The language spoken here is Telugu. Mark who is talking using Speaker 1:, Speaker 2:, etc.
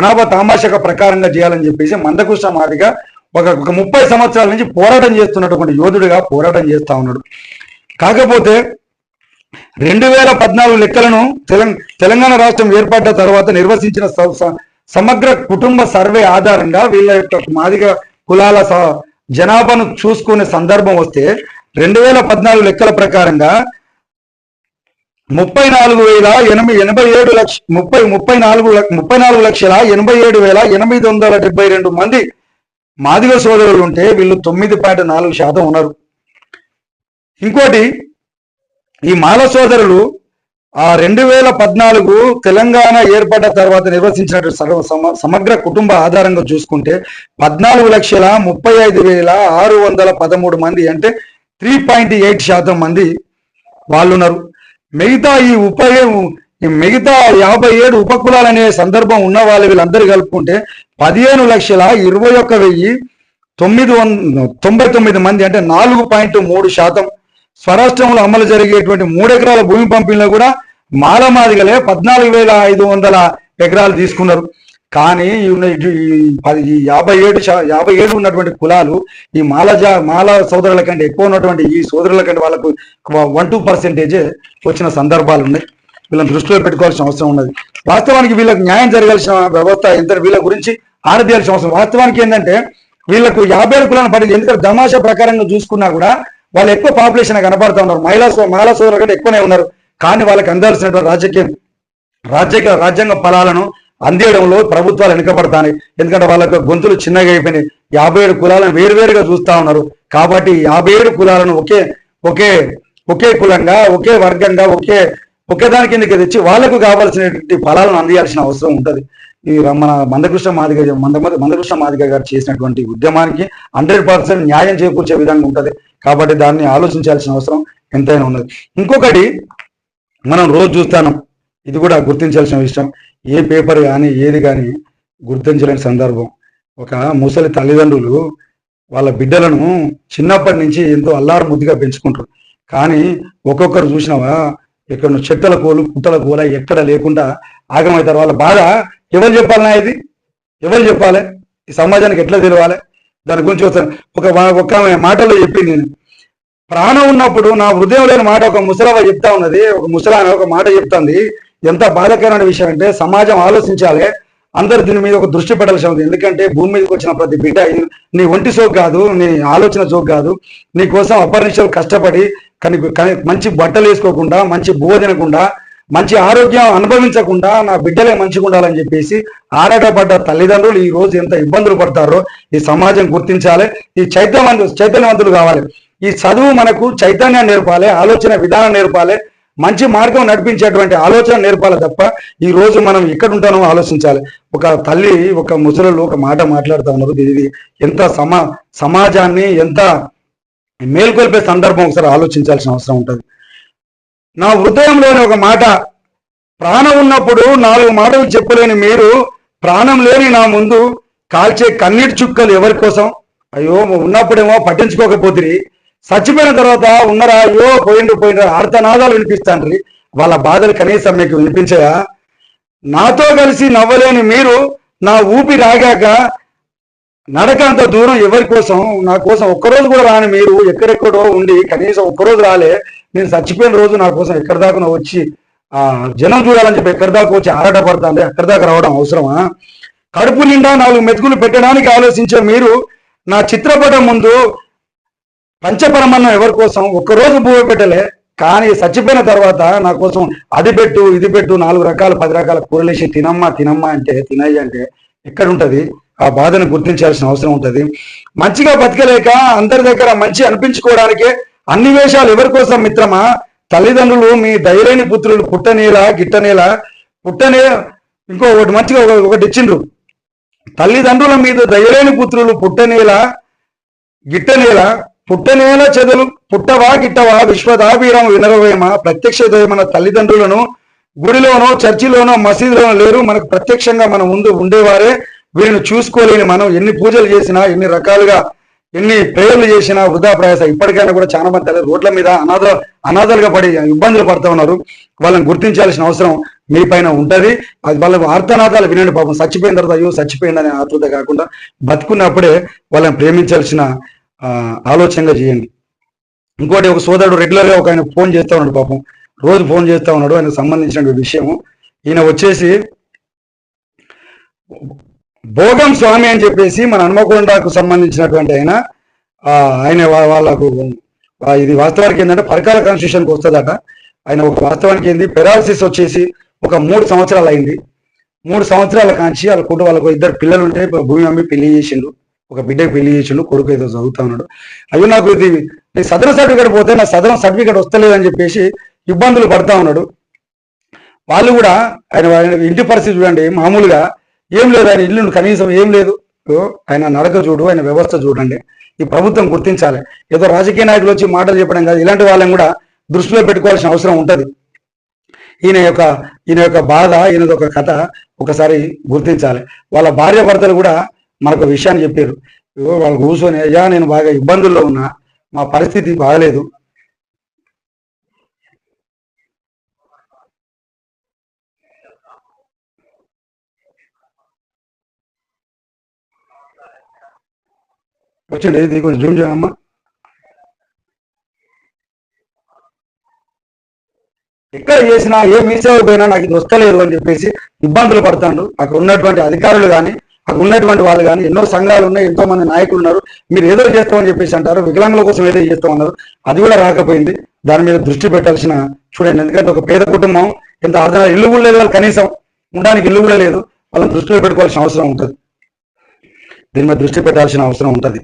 Speaker 1: జనాభా తామాషక ప్రకారంగా చేయాలని చెప్పేసి మందకృష్ణ మాదిగా ఒక ఒక ముప్పై సంవత్సరాల నుంచి పోరాటం చేస్తున్నటువంటి యోధుడిగా పోరాటం చేస్తా ఉన్నాడు. కాకపోతే రెండు వేల పద్నాలుగు లెక్కలను తెలంగాణ తెలంగాణ రాష్ట్రం ఏర్పడ్డ తర్వాత నిర్వచించిన సమగ్ర కుటుంబ సర్వే ఆధారంగా వీళ్ళ యొక్క మాదిగ కులాల స- జనాభాను చూసుకునే సందర్భం వస్తే రెండు వేల పద్నాలుగు లెక్కల ప్రకారంగా ముప్పై నాలుగు వేల ఎనభై ఎనభై ఏడు లక్ష ముప్పై ముప్పై నాలుగు లక్ష- ముప్పై నాలుగు లక్షల ఎనభై ఏడు వేల ఎనిమిది వందల డెబ్బై రెండు మంది మాదిగ సోదరులు ఉంటే వీళ్ళు తొమ్మిది పాయింట్ నాలుగు శాతం ఉన్నారు. ఇంకోటి ఈ మాల సోదరులు ఆ రెండు వేల పద్నాలుగు తెలంగాణ ఏర్పడ్డ తర్వాత నిర్వచించినట్టు సర్వ- సమ- సమగ్ర కుటుంబ ఆధారంగా చూసుకుంటే పద్నాలుగు లక్షల ముప్పై ఐదు వేల ఆరు వందల పదమూడు మంది అంటే త్రీ పాయింట్ ఎయిట్ శాతం మంది వాళ్ళు ఉన్నారు మిగతా ఈ ఉప మిగతా యాభై ఏడు ఉపకులాలు అనే సందర్భం ఉన్న వాళ్ళు వీళ్ళందరూ కలుపుకుంటే పదిహేను లక్షల ఇరవై ఒక్క వెయ్యి తొమ్మిది వంద తొంభై తొమ్మిది మంది అంటే నాలుగు పాయింట్ మూడు శాతం. స్వరాష్ట్రంలో అమలు జరిగేటువంటి మూడు ఎకరాల భూమి పంపిణీలో కూడా మాలమాదిగలే పద్నాలుగు వేల ఐదు వందల ఎకరాలు తీసుకున్నారు. కానీ ఈ పది- ఈ యాభై ఏడు యాభై ఏడు ఉన్నటువంటి కులాలు ఈ మాల జా మాల సోదరుల కంటే ఎక్కువ ఉన్నటువంటి ఈ సోదరుల కంటే వాళ్ళకు వన్ టూ పర్సెంటేజే వచ్చిన సందర్భాలు ఉన్నాయి. వీళ్ళని దృష్టిలో పెట్టుకోవాల్సిన అవసరం ఉన్నది. వాస్తవానికి వీళ్ళకి న్యాయం జరగాల్సిన వ్యవస్థ ఎంత? వీళ్ళ గురించి ఆరదీయాల్సిన అవసరం. వాస్తవానికి ఏంటంటే వీళ్ళకు యాభై ఏడు కులాలను పడింది ఎందుకంటే దమాషా ప్రకారంగా చూసుకున్నా కూడా వాళ్ళు ఎక్కువ పాపులేషన్ కనబడుతూ ఉన్నారు. మహిళా సో- మహిళా సోదరుల కంటే ఎక్కువనే ఉన్నారు. కానీ వాళ్ళకి అందాల్సినటువంటి రాజకీయ రాజ్యాంగ రాజ్యాంగ ఫలాలను అందేయడంలో ప్రభుత్వాలు వెనుకబడతాయి ఎందుకంటే వాళ్ళకు గొంతులు చిన్నగా అయిపోయినాయి. యాభై ఏడు కులాలను వేరువేరుగా చూస్తా ఉన్నారు. కాబట్టి యాభై ఏడు కులాలను ఒకే ఒకే ఒకే కులంగా ఒకే వర్గంగా ఒకే ఒకే దాని కిందకి తెచ్చి వాళ్ళకు కావాల్సినటువంటి ఫలాలను అందియాల్సిన అవసరం ఉంటుంది. ఈ మన మందకృష్ణ మాదిగ మంద మందకృష్ణ మాదిగ గారు చేసినటువంటి ఉద్యమానికి హండ్రెడ్ పర్సెంట్ న్యాయం చేకూర్చే విధంగా ఉంటుంది. కాబట్టి దాన్ని ఆలోచించాల్సిన అవసరం ఎంతైనా ఉన్నది. ఇంకొకటి మనం రోజు చూస్తాను. ఇది కూడా గుర్తించాల్సిన విషయం. ఏ పేపర్ కానీ ఏది కానీ గుర్తించలేని సందర్భం. ఒక ముసలి తల్లిదండ్రులు వాళ్ళ బిడ్డలను చిన్నప్పటి నుంచి ఎంతో అల్లారు ముద్దుగా పెంచుకుంటారు. కానీ ఒక్కొక్కరు చూసినావా ఇక్కడ చెట్టల కోలు పుట్టల కోల ఎక్కడ లేకుండా ఆగమవుతారు వాళ్ళ బాధ ఎవరు చెప్పాలన్నా ఇది? ఎవరు చెప్పాలి? ఈ సమాజానికి ఎట్లా తెలవాలి? దాని గురించి వస్తాను ఒక ఒక మాటలో చెప్పింది. నేను ప్రాణం ఉన్నప్పుడు నా హృదయం లేని మాట ఒక ముసలవ చెప్తా ఉన్నది. ఒక ముసలామె ఒక మాట చెప్తుంది. ఎంత బాధాకరమైన విషయం అంటే సమాజం ఆలోచించాలి. అందరు దీని మీద ఒక దృష్టి పెట్టాల్సి ఉంది. ఎందుకంటే భూమి మీదకి వచ్చిన ప్రతి బిడ్డ నీ ఒంటి సోకు కాదు నీ ఆలోచన సోకు కాదు. నీ కోసం అపరినిషలు కష్టపడి కానీ మంచి బట్టలు వేసుకోకుండా మంచి బువ్వ తినకుండా మంచి ఆరోగ్యం అనుభవించకుండా నా బిడ్డలే మంచిగా ఉండాలని చెప్పేసి ఆరాటపడ్డ తల్లిదండ్రులు ఈ రోజు ఎంత ఇబ్బందులు పడతారో ఈ సమాజం గుర్తించాలి. ఈ చైతన్యవంతులు చైతన్యవంతులు కావాలి. ఈ చదువు మనకు చైతన్యం నేర్పాలి ఆలోచన విధానం నేర్పాలి. మంచి మార్గం నడిపించేటువంటి ఆలోచన నేర్పాలి తప్ప ఈ రోజు మనం ఎక్కడ ఉంటామో ఆలోచించాలి. ఒక తల్లి ఒక ముసలు ఒక మాట మాట్లాడుతూ ఉన్నారు. ఇది ఎంత సమా సమాజాన్ని ఎంత మేల్కొల్పే సందర్భం ఒకసారి ఆలోచించాల్సిన అవసరం ఉంటుంది. నా హృదయంలోని ఒక మాట ప్రాణం ఉన్నప్పుడు నాలుగు మాటలు చెప్పలేని మీరు ప్రాణం లేని నా ముందు కాల్చే కన్నీటి చుక్కలు ఎవరి కోసం? అయ్యో ఉన్నప్పుడేమో పట్టించుకోకపోతే చచ్చిపోయిన తర్వాత ఉన్నరా? అయ్యో పోయిండు పోయిండ్రు. ఆర్తనాదాలు వినిపిస్తాండ్రి. వాళ్ళ బాధలు కనీసం మీకు వినిపించాయా? నాతో కలిసి నవ్వలేని మీరు నా ఊపి రాగాక నడక అంత దూరం ఎవరి కోసం? నా కోసం ఒక్కరోజు కూడా రాని మీరు ఎక్కడెక్కడో ఉండి కనీసం ఒక్కరోజు రాలే. నేను చచ్చిపోయిన రోజు నా కోసం ఎక్కడి దాకా వచ్చి ఆ జనం చూడాలని చెప్పి ఎక్కడి దాకా వచ్చి ఆరాటపడతాండి అక్కడి దాకా రావడం అవసరమా? కడుపు నిండా నాలుగు మెతుకులు పెట్టడానికి ఆలోచించే మీరు నా చిత్రపటం ముందు పంచపరమన్నం ఎవరి కోసం? ఒక్కరోజు భూమి పెట్టలే కానీ చచ్చిపోయిన తర్వాత నా కోసం అది పెట్టు ఇది పెట్టు నాలుగు రకాల పది రకాల కూరలేసి తినమ్మా తినమ్మా అంటే తినయ్య అంటే ఎక్కడ ఉంటుంది? ఆ బాధను గుర్తించాల్సిన అవసరం ఉంటుంది. మంచిగా బతకలేక అందరి దగ్గర మంచి అనిపించుకోవడానికి అన్ని వేషాలు ఎవరి కోసం మిత్రమా? తల్లిదండ్రులు మీ ధైర్యని పుత్రులు పుట్టనేలా గిట్టనేలా పుట్టనే ఇంకో ఒకటి మంచిగా ఒకటి ఇచ్చిండ్రు. తల్లిదండ్రుల మీద దయలేని పుత్రులు పుట్టనేలా గిట్టనేల పుట్టనేల చెదలు పుట్టవా గిట్టవా విశ్వదాభీరం వినరవేమ ప్రత్యక్ష దైవమైన తల్లిదండ్రులను గుడిలోనో చర్చిలోనో మసీదులోనో లేరు. మనకు ప్రత్యక్షంగా మన ముందు ఉండేవారే. వీరిని చూసుకోలేని మనం ఎన్ని పూజలు చేసినా ఎన్ని రకాలుగా ఎన్ని ప్రేయర్లు చేసినా వృధా ప్రయాస. ఇప్పటికైనా కూడా చాలా మంది తల్లి రోడ్ల మీద అనాథ అనాథలుగా పడి ఇబ్బందులు పడుతూ ఉన్నారు. వాళ్ళని గుర్తించాల్సిన అవసరం మీ పైన ఉంటుంది. అది వాళ్ళ ఆర్తనాదాలు వినండి పాపం. చచ్చిపోయిన తర్వాత అయ్యో చచ్చిపోయింది అనే ఆతృత కాకుండా బతుకున్నప్పుడే వాళ్ళని ప్రేమించాల్సిన ఆలోచనగా చేయండి. ఇంకోటి ఒక సోదరుడు రెగ్యులర్గా ఒక ఆయన ఫోన్ చేస్తా ఉన్నాడు పాపం. రోజు ఫోన్ చేస్తా ఉన్నాడు. ఆయనకు సంబంధించిన విషయం ఈయన వచ్చేసి భోగం స్వామి అని చెప్పేసి మన హనుమకొండకు సంబంధించినటువంటి ఆయన ఆయన వాళ్ళకు ఇది వాస్తవానికి ఏంటంటే పరకాల కాన్స్టిట్యూషన్కి వస్తుందట. ఆయన ఒక వాస్తవానికి ఏంది? పెరాలసిస్ వచ్చేసి ఒక మూడు సంవత్సరాలు అయింది. మూడు సంవత్సరాల కాంచి వాళ్ళ కుటుంబ వాళ్ళకు ఇద్దరు పిల్లలు ఉంటే భూమి అమ్మి పెళ్ళి చేసిండు. ఒక బిడ్డకి పెళ్ళి చేసిండు కొడుకు ఏదో చదువుతా ఉన్నాడు. అయ్యో నాకు ఇది నేను సదరన్ సర్టిఫికేట్ పోతే నా సదరన్ సర్టిఫికేట్ వస్తలేదని చెప్పేసి ఇబ్బందులు పడతా ఉన్నాడు. వాళ్ళు కూడా ఆయన ఇంటి పరిస్థితి చూడండి మామూలుగా ఏం లేదు ఆయన ఇల్లు కనీసం ఏం లేదు. ఆయన నడక చూడు ఆయన వ్యవస్థ చూడండి. ఈ ప్రభుత్వం గుర్తించాలి. ఏదో రాజకీయ నాయకులు వచ్చి మాటలు చెప్పడం కాదు ఇలాంటి వాళ్ళని కూడా దృష్టిలో పెట్టుకోవాల్సిన అవసరం ఉంటుంది. ఈయన యొక్క ఈయన యొక్క బాధ ఈయనది ఒక కథ ఒకసారి గుర్తించాలి. వాళ్ళ భార్య భర్తలు కూడా మనకు విషయాన్ని చెప్పారు. వాళ్ళు కూర్చొని అయ్యా నేను బాగా ఇబ్బందుల్లో ఉన్నా. మా పరిస్థితి బాగలేదు. వచ్చిండి ఇది కొంచెం జూమ్ చేయమ్మా ఎక్కడ చేసినా ఏ మీసేవ పోయినా నాకు ఇది వస్తలేదు అని చెప్పేసి ఇబ్బందులు పడతాడు. అక్కడ ఉన్నటువంటి అధికారులు కానీ ఉన్నటువంటి వాళ్ళు కానీ ఎన్నో సంఘాలు ఉన్నాయి ఎంతో మంది నాయకులు ఉన్నారు. మీరు ఏదో చేస్తామని చెప్పేసి అంటారు వికలాంగుల కోసం ఏదో చేస్తామన్నారు అది కూడా రాకపోయింది. దాని మీద దృష్టి పెట్టాల్సిన చూడండి ఎందుకంటే ఒక పేద కుటుంబం ఎంత అర్థం ఇల్లు కూడా లేదు వాళ్ళు కనీసం ఉండడానికి ఇల్లు కూడా లేదు. వాళ్ళని దృష్టిలో పెట్టుకోవాల్సిన అవసరం ఉంటుంది. దీని మీద దృష్టి పెట్టాల్సిన అవసరం ఉంటుంది.